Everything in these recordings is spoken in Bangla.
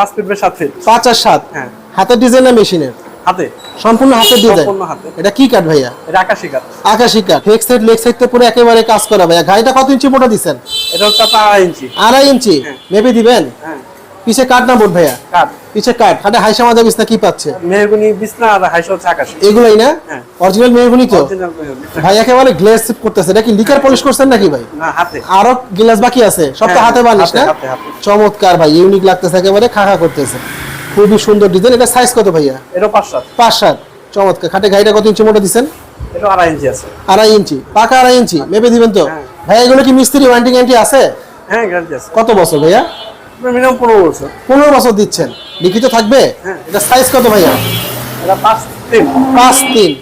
পাঁচ ফিট বাই 7 ফিট। 5 আর 7 হ্যাঁ। হাতে ডিজাইন না মেশিনের হাতে। সম্পূর্ণ হাতের ডিজাইন সম্পূর্ণ হাতে। এটা কি কাট ভাইয়া? এটা আকাশী কাট আকাশী কাট হেক সাইড লেগ সাইড পুরো একেবারে কাজ করা ভাইয়া। গাড়িটা কত ইঞ্চি মোটা দিচ্ছেন? এটা হচ্ছে আপনার আড়াই ইঞ্চি। আড়াই ইঞ্চি? হ্যাঁ। মেপে দিবেন? হ্যাঁ। পিছে কাঠ না বোর্ড ভাইয়া? পিছে কাঠ। হাটে হাইসা মাজা বিছনা কি পাচ্ছে? মেহগুনি বিছনা আর হাইসা হচ্ছে আকাশি। এগুলাই না? হ্যাঁ। অরিজিনাল মেহগুনি তো। ভাই একেবারে গ্লেস করতেছে। এটা কি লিকার পলিশ করছেন নাকি ভাই? না হাতে। আরও গ্লাস বাকি আছে? সব তো হ্যাঁ, হাতে বানিস না। চমৎকার ভাই ইউনিক লাগতেছে একেবারে খাখা করতেছে। খুবই সুন্দর ডিজাইন এটা সাইজ কত ভাইয়া? এটা পাঁচ সাত। পাঁচ সাত। চমৎকার। খাটে গাড়িটা কত ইঞ্চি মোটা দিচ্ছেন? এটা আড়াই ইঞ্চি আছে। আড়াই ইঞ্চি। পাকা আড়াই ইঞ্চি। মেপে দিবেন তো? হ্যাঁ। ভাই এগুলো কি মিস্ত্রি ওয়ারেন্টি গ্যারান্টি আছে? হ্যাঁ গ্যারান্টি আছে। কত বছর ভাইয়া? মিনিমাম পনেরো বছর। পনেরো বছর দিচ্ছেন। লিখিত থাকবে? হ্যাঁ। এটা সাইজ কত ভাইয়া? এটা পাঁচ তিন। পাঁচ তিন।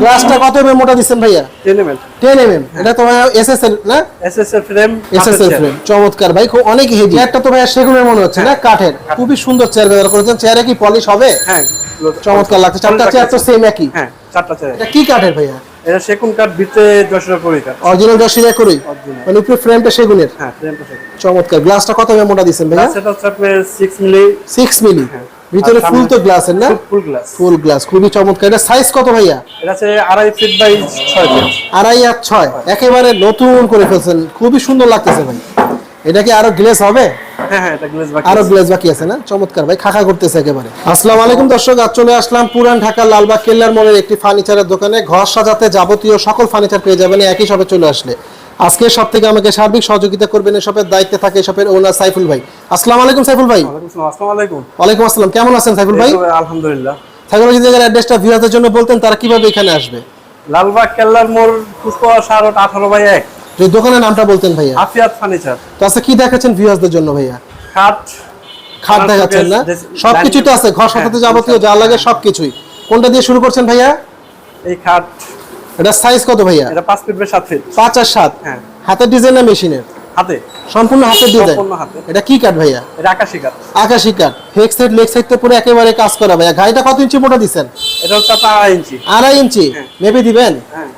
গ্লাসটা কত এম মোটা দিচ্ছেন ভাইয়া? Ten M L ten M M এটা তো ভাইয়া এস এস এল না? S S frame S S frame চমৎকার ভাই খুব অনেক হেভি চেয়ারটা তো ভাইয়া সেগুনের মনে হচ্ছে না? কাঠের। খুবই সুন্দর চেয়ার ব্যবহার করেছেন। চেয়ারে কি পলিশ হবে? হ্যাঁ চমৎকার লাগছে। চারটা চেয়ার তো সেম একই। হ্যাঁ। এটা কি কাঠের ভাইয়া? এটা সেগুন কাঠ ভিতরে কাঠ। অরিজিনাল মানে উপরে ফ্রেমটা সেগুনের? হ্যাঁ ফ্রেমটা সেগুন। চমৎকার। গ্লাসটা কত এম মোটা দিচ্ছেন ভাইয়া? সেটা হচ্ছে আপনার সিক্স মিলি হ্যাঁ। ভিতরে ফুল তো গ্লাসের না? ফুল গ্লাস ফুল গ্লাস খুবই চমৎকার। এটা সাইজ কত ভাইয়া? এটা আড়াই ফিট বাই ছয় ফিট আড়াই আর ছয়। একেবারে নতুন করে ফেলছেন। খুবই সুন্দর লাগতেছে ভাই। এটা কি আরও গ্লেস হবে? হ্যাঁ হ্যাঁ আরও। বাকি আছে না? চমৎকার ভাই খাখা করতেছে একেবারে। আসসালামু আলাইকুম দর্শক আজ চলে আসলাম পুরান ঢাকার লালবাগ কেল্লার মোড়ের একটি ফার্নিচারের দোকানে। ঘর সাজাতে যাবতীয় সকল ফার্নিচার পেয়ে যাবেন একই শপে চলে আসলে। আজকে সব থেকে আমাকে সার্বিক সহযোগিতা করবেন শপের দায়িত্বে থাকে শপের ওনার সাইফুল ভাই। আসসালামু আলাইকুম সাইফুল ভাই। ওয়ালাইকুম আসসালাম, আসসালামু আলাইকুম। ওয়ালাইকুম আসসালাম কেমন আছেন সাইফুল ভাই? আলহামদুলিল্লাহ। সাইফুল ভাই যদি অ্যাড্রেসটা ভিউয়ারদের জন্য বলতেন তারা কীভাবে এখানে আসবে? লালবাগ কেল্লার মোড় পুষ্পা সারট আঠারো বাই এক। যে দোকানের নামটা বলতেন ভাইয়া? আফিয়াত ফার্নিচার। তো আজকে কি দেখাচ্ছেন ভিউয়ারদের জন্য ভাইয়া? খাট। খাট দেখাচ্ছেন না? শোকেস, সবকিছুই তো আছে ঘর হ্যাঁ, সাজাতে যাবতীয় যা লাগে সবকিছুই কোনটা দিয়ে শুরু করছেন ভাইয়া? এই খাট। এটা সাইজ কত ভাইয়া? এটা পাঁচ ফিট বাই সাত ফিট। পাঁচ আর সাত? হ্যাঁ। হাতের ডিজাইন না মেশিনের হাতে। সম্পূর্ণ হাতের ডিজাইন সম্পূর্ণ হাতে। এটা কি কাট ভাইয়া? এটা আকাশি কাঠ। আকাশি কাঠ। হেক সাইড লেগ সাইড তো পুরো একেবারে কাজ করা ভাইয়া। গাড়িটা কত ইঞ্চি মোটা দিচ্ছেন? এটা হচ্ছে আপনার আড়াই ইঞ্চি। আড়াই ইঞ্চি? হ্যাঁ। মেপে দিবেন? হ্যাঁ।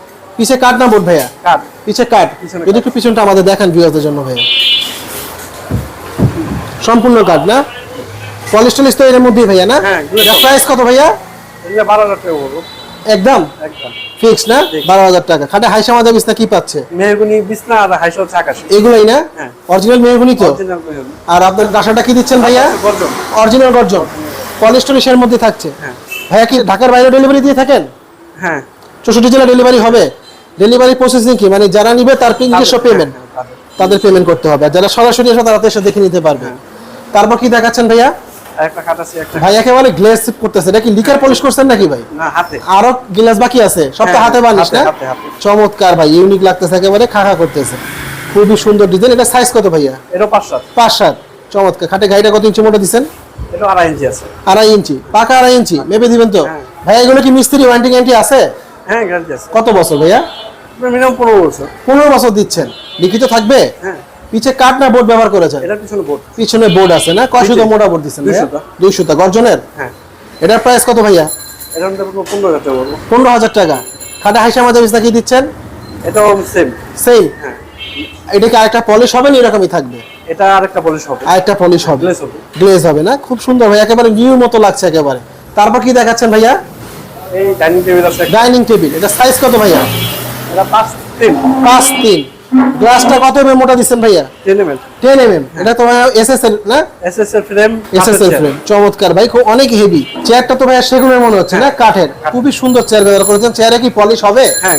পিছে কাঠ না বোর্ড ভাইয়া? কাঠ পিছে পিছনে যদি একটু পিছনটা আমাদের দেখান ভিউয়ারদের জন্য ভাইয়া। সম্পূর্ণ কাঠ না? পলিশ টলিশ তো এর মধ্যেই ভাইয়া না? হ্যাঁ, প্রাইস কত ভাইয়া? বারো হাজার টাকা বলব। একদম? একদম। ফিক্স না? বারো হাজার টাকা। খাটে হাইসা মাজা বিছনা কি পাচ্ছে? মেহগুনি বিছনা আর হাইসা হচ্ছে আকাশি এগুলাই না? হ্যাঁ। অরিজিনাল মেহগুনি তো? আর আপনার গাছাটা কি দিচ্ছেন ভাইয়া? অরিজিনাল গর্জন। পলিশ টলিশের মধ্যে থাকছে? হ্যাঁ। ভাইয়া কি ঢাকার বাইরে ডেলিভারি দিয়ে থাকেন? হ্যাঁ। চৌষট্টি জেলা ডেলিভারি হবে? ডেলিভারি প্রসেসিং কি? মানে যারা নিবে তার নিজস্ব পেমেন্ট তাদের। পেমেন্ট করতে হবে। আর যারা সরাসরি এসে তারা এসে দেখে নিতে পারবে। তারপর কি দেখাচ্ছেন ভাইয়া? ভাই একেবারে গ্লেস করতেছে। এটা কি লিকার পলিশ করছেন নাকি ভাই? না হাতে। আরও গ্লাস বাকি আছে? সব তো হ্যাঁ, হাতে বানিস না। চমৎকার ভাই ইউনিক লাগতেছে একেবারে খাখা করতেছে। খুবই সুন্দর ডিজাইন এটা সাইজ কত ভাইয়া? এটা পাঁচ সাত। পাঁচ সাত। চমৎকার। খাটে গাড়িটা কত ইঞ্চি মোটা দিচ্ছেন? এটা আড়াই ইঞ্চি আছে। আড়াই ইঞ্চি। পাকা আড়াই ইঞ্চি। মেপে দিবেন তো। হ্যাঁ। ভাই এগুলো কি মিস্ত্রি ওয়ারেন্টি গ্যারান্টি আছে? হ্যাঁ গ্যারান্টি আছে। কত বছর ভাইয়া? মিনিমাম পনেরো বছর। পনেরো বছর দিচ্ছেন। লিখিত থাকবে? হ্যাঁ। পিছে কাঠ না বোর্ড ব্যবহার করেছেন? এটা পিছনে বোর্ড। পিছনে বোর্ড আছে না? কয় সুতো মোটা বোর্ড দিচ্ছেন। দুই সুতা গর্জনের? হ্যাঁ। এটার প্রাইস কত ভাইয়া? এটা আমি দেবো পনেরো হাজার টাকা পনেরো হাজার টাকা। খাটে হাইসা মাঝে বিছনা কি দিচ্ছেন? এটাও সেম সেম হ্যাঁ। এটা কি আরেকটা পলিশ হবে না এরকমই থাকবে? এটা আরেকটা পলিশ হবে। আরেকটা পলিশ হবে। গ্লেজ হবে। না? খুব সুন্দর ভাই একেবারে নিউ মতো লাগছে একেবারে। তারপর কি দেখাচ্ছেন ভাইয়া? এই ডাইনিং টেবিল আছে। ডাইনিং টেবিল এটা সাইজ কত ভাইয়া? এটা গ্লাসটা কত এম মোটা দিচ্ছেন ভাইয়া? Ten M L ten M M এটা তোমার এস এস না? S S frame S S frame চমৎকার। ভাই খুব অনেক হেভি চেয়ারটা তো ভাইয়া সেগুনের মনে হচ্ছে না? কাঠের। খুবই সুন্দর চেয়ার ব্যবহার করেছেন। চেয়ারে কি পলিশ হবে? হ্যাঁ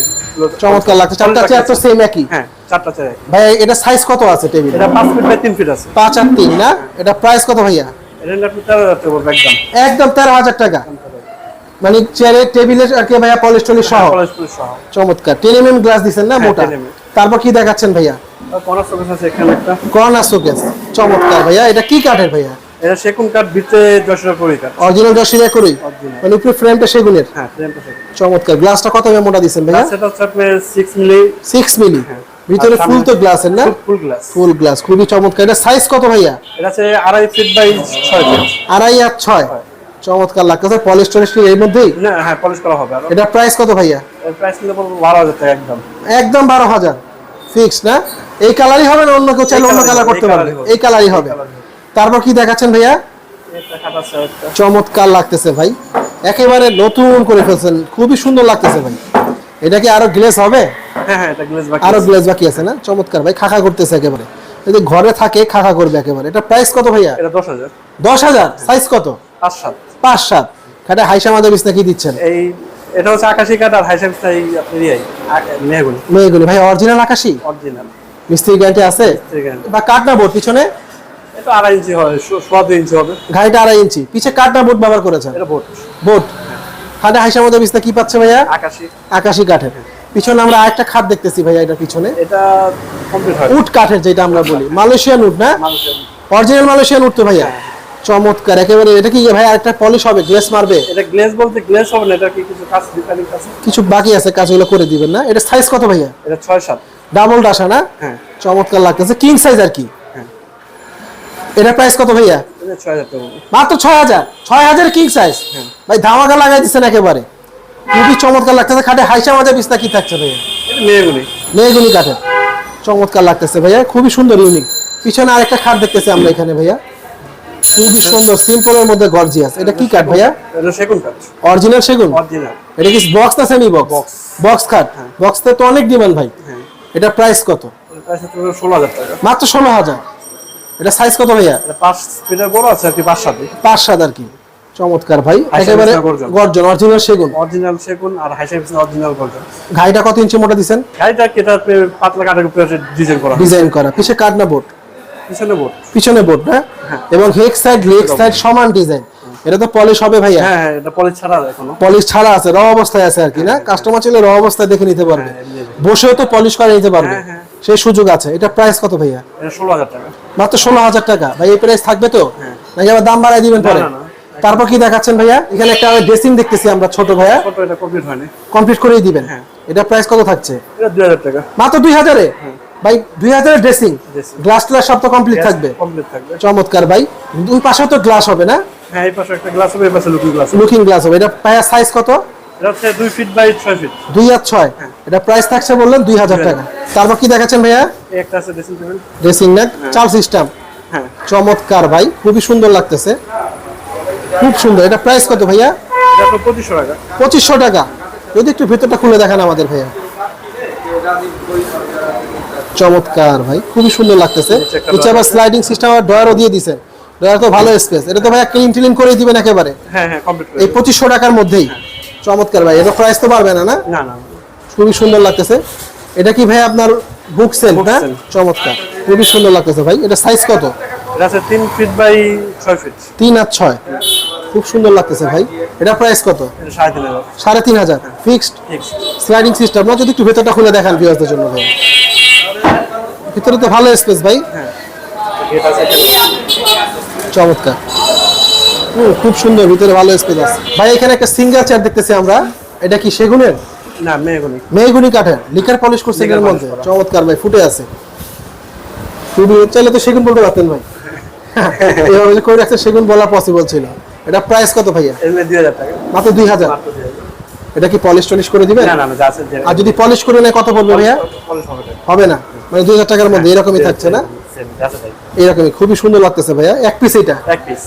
চমৎকার লাগছে। চারটা চেয়ার তো সেম একই। হ্যাঁ চারটা চেয়ার ভাই এটা সাইজ কত আছে টেবিল এটা পাঁচ ফিট বাই তিন ফিট আছে। পাঁচ আর তিন না? এটা প্রাইস কত ভাইয়া? এটা নিলে আপনি তেরো হাজার টাকা একদম। একদম তেরো হাজার টাকা। মানে চেয়ারে টেবিলের আর কি ভাইয়া পলিশ টলিশ সহ? চমৎকার। টেন এম এম গ্লাস দিচ্ছেন না হ্যাঁ, মোটা? 10 তারপর কি দেখাচ্ছেন ভাইয়া? কর্নার শোকেস আছে এখানে একটা। কর্নার শোকেস চমৎকার ভাইয়া। এটা কি কাঠের ভাইয়া? এটা সেগুন কাঠ ভিতরে কাঠ। অরিজিনাল করি। মানে উপরে ফ্রেমটা সেগুনের? হ্যাঁ ফ্রেমটা সেগুন চমৎকার। গ্লাসটা কত মোটা ভাইয়া? সেটা হচ্ছে মিলি মিলি হ্যাঁ। ভিতরে ফুল তো না? ফুল গ্লাস ফুল গ্লাস খুবই চমৎকার। এটা সাইজ কত ভাইয়া? এটা আড়াই ফিট বাই ছয় ফিট আড়াই আর ছয়। চমৎকার লাগতেছে। পলিশ টলিশ কি এর মধ্যেই? না হ্যাঁ পলিশ করা হবে এটা প্রাইস কত ভাইয়া? এর প্রাইস বারো হাজার টাকা একদম। একদম বারো হাজার। ফিক্স না? এই কালারই হবে না অন্য কেউ চাইলে অন্য কালার করতে পারবে? এই কালারই হবে। তারপর কি দেখাচ্ছেন ভাইয়া? আছে একটা চমৎকার লাগতেছে ভাই। একেবারে নতুন করে ফেলছেন। খুবই সুন্দর লাগতেছে ভাই। এটা কি আরও গ্লেস হবে? হ্যাঁ হ্যাঁ এটা গ্লেজ বাকি আরও। গ্লেস বাকি আছে না? চমৎকার ভাই খাখা করতেছে একেবারে। যদি ঘরে থাকে খাখা করবে একেবারে। এটা প্রাইস কত ভাইয়া? এটা দশ হাজার। দশ হাজার? সাইজ কত? পাঁচ সাত। পাঁচ সাত খাটে হাইসা মাদা বিছনা কি দিচ্ছেন? এই এটা হচ্ছে আকাশি কাঠ আর হাইসাব এই আপনি মেহগুনি মেয়েগুলি। ভাই অরিজিনাল আকাশি? অরিজিনাল মিস্ত্রি গ্যারান্টি আছে? বা কাঠ না বোর্ড পিছনে? এটা আড়াই ইঞ্চি হবে সো- সোয়া দুই ইঞ্চি হবে। গাড়িটা আড়াই ইঞ্চি। পিছে কাঠ না বোর্ড ব্যবহার করেছেন? এটা বোট বোর্ড। খাটে হাইসা মাদা বিছনা কি পাচ্ছে ভাইয়া? আকাশি। আকাশি কাঠের। পিছনে আমরা আরেকটা খাট দেখতেছি ভাইয়া এটার পিছনে। এটা কমপ্লিট হয়। উট কাঠের যেটা আমরা বলি। মালয়েশিয়ান উট না? অরিজিনাল মালয়েশিয়ান উট তো ভাইয়া। চমৎকার একেবারে এটা কি ভাই আরেকটা পলিশ হবে গ্লেস মারবে? এটা গ্লেজ বলতে গ্লেজ হবে না এটা কি কিছু কাজ ডিপেন্ডিং আছে কিছু বাকি আছে কাজগুলো করে দিবেন না। এটা সাইজ কত ভাইয়া? এটা ছয় সাত। ডাবল ডাসা না? হ্যাঁ। চমৎকার লাগতেছে। কিং সাইজ আর কি? হ্যাঁ। এটা প্রাইস কত ভাইয়া? এটা ছয় হাজার টাকা। মাত্র ছয় হাজার? ছয় হাজার কিং সাইজ হ্যাঁ। ভাই ধামাকা লাগাই দিচ্ছেন একেবারে। খুবই চমৎকার লাগতেছে। খাটে হাইসা মাঝে বিস্তা কি থাকছে ভাইয়া? এটা মেয়েগুলি। মেয়েগুলি কাঠের। চমৎকার লাগতেছে ভাইয়া। খুবই সুন্দর ইউনিক পিছনে আরেকটা খাট দেখতেছি আমরা এখানে ভাইয়া। খুবই সুন্দর সিম্পলের মধ্যে গর্জিয়াস এটা কি কাঠ ভাইয়া? এটা সেগুন কাঠ অরিজিনাল সেগুন? অরিজিনাল এটা কি বক্স না সেমি বক্স। বক্স খাট বক্সতে তো অনেক ডিমান্ড ভাই। হ্যাঁ। এটা প্রাইস কত? মাত্র ষোলো হাজার। এটা সাইজ কত ভাইয়া? এটা পাঁচ ফিটের বড় আছে আর কি পাঁচ সাথে পাঁচ সাত আর কি। চমৎকার ভাই। একেবারে গর্জন। অরিজিনাল সেগুন। অরিজিনাল সেগুন আর হাইসাই পিছনে অরিজিনাল গর্জন। ঘাইটা কত ইঞ্চি মোটা দিছেন? গাড়িটা কেটা পাতলা কাঠের উপরে ডিজাইন করা। ডিজাইন করা। পিছে কাঠ না বোর্ড পিছনে বোট পিছনে বোর্ড না? এবং হেক সাইড লেগ সাইড সমান ডিজাইন। এটা তো পলিশ হবে ভাইয়া। হ্যাঁ হ্যাঁ এটা পলিশ ছাড়া এখনও। পলিশ ছাড়া আছে র অবস্থায় আছে আর কি না? কাস্টমার চাইলে র অবস্থায় দেখে নিতে পারবে। হ্যাঁ, বসেও তো পলিশ করে নিতে পারবে। হ্যাঁ, হ্যাঁ। সেই সুযোগ আছে। এটা প্রাইস কত ভাইয়া? এটা ষোলো হাজার টাকা। মাত্র ষোলো হাজার টাকা। ভাই এই প্রাইস থাকবে তো? নাকি আবার দাম বাড়াই দিবেন পরে? হ্যাঁ। না, না। তারপর কি দেখাচ্ছেন ভাইয়া? এখানে একটা ড্রেসিং দেখতেছি আমরা ছোট ভাইয়া। কত এটা কমপ্লিট হয়নি। কমপ্লিট করেই দিবেন। হ্যাঁ। এটা প্রাইস কত থাকছে? এটা দুই হাজার টাকা। মাত্র দুই হাজারে? ভাই দুই হাজারের ড্রেসিং গ্লাস ট্লাস সব তো কমপ্লিট থাকবে। কমপ্লিট থাকবে। চমৎকার ভাই। দুই পাশেও তো গ্লাস হবে না? হ্যাঁ এই পাশে একটা গ্লাস হবে এই পাশে লুকিং গ্লাস লুকিং গ্লাস হবে। এটা পায়া সাইজ কত? এটা হচ্ছে দুই ফিট বাই ফিট আর এটা প্রাইস থাকছে বললেন দুই হাজার টাকা। তারপর কি দেখাচ্ছেন ভাইয়া? একটা আছে ড্রেসিং টেবিল ড্রেসিং নেট চাল সিস্টেম হ্যাঁ। চমৎকার ভাই। খুবই সুন্দর লাগতেছে। খুব সুন্দর। এটা প্রাইস কত ভাইয়া? এটা টাকা। যদি একটু ভেতরটা খুলে দেখান আমাদের ভাইয়া। চমৎকার ভাই খুবই সুন্দর লাগতেছে। নিচে আবার স্লাইডিং সিস্টেম আর ডয়ারও দিয়ে দিছেন ডয়ার তো ভালো স্পেস এটা তো ভাইয়া ক্লিন টিলিন করে দিবেন একেবারে। হ্যাঁ হ্যাঁ কমপ্লিট এই পঁচিশশো টাকার মধ্যেই। চমৎকার ভাই এটা প্রাইস তো পারবে না না? না খুবই সুন্দর লাগতেছে। এটা কি ভাই আপনার বুক সেল না? চমৎকার। খুবই সুন্দর লাগতেছে ভাই। এটা সাইজ কত? এটা আছে তিন ফিট বাই ছয় ফিট তিন আর ছয়। খুব সুন্দর লাগতেছে ভাই। এটা প্রাইস কত? এটা সাড়ে তিন হাজার। সাড়ে তিন হাজার। ফিক্সড স্লাইডিং সিস্টেম না যদি একটু ভেতরটা খুলে দেখান ভিউয়ারদের জন্য ভাই। ভিতরে তো ভালো স্পেস ভাই। এখানে। চমৎকার। খুব সুন্দর ভিতরে ভালো স্পেস আছে। ভাই এখানে একটা সিঙ্গেল চেয়ার দেখতেছি আমরা। এটা কি সেগুনের? না মেয়েগুলি মেহগুনি কাঠের। লিকার পলিশ করছে এর মধ্যে। চমৎকার ভাই ফুটে আছে। খুবই চাইলে তো সেগুন বলতে পারতেন ভাই। এইভাবে করে রাখছে সেগুন বলা পসিবল ছিল। এটা প্রাইস কত ভাইয়া? মাত্র দুই হাজার। এটা কি পলিশ টলিশ করে দিবেন? আর যদি পলিশ করে নেয় কত পড়বে ভাইয়া। হবে না। মানে দুই হাজার টাকার মধ্যে এরকমই থাকছে না। এরকমই খুবই সুন্দর লাগতেছে ভাইয়া। এক পিস এটা। এক পিস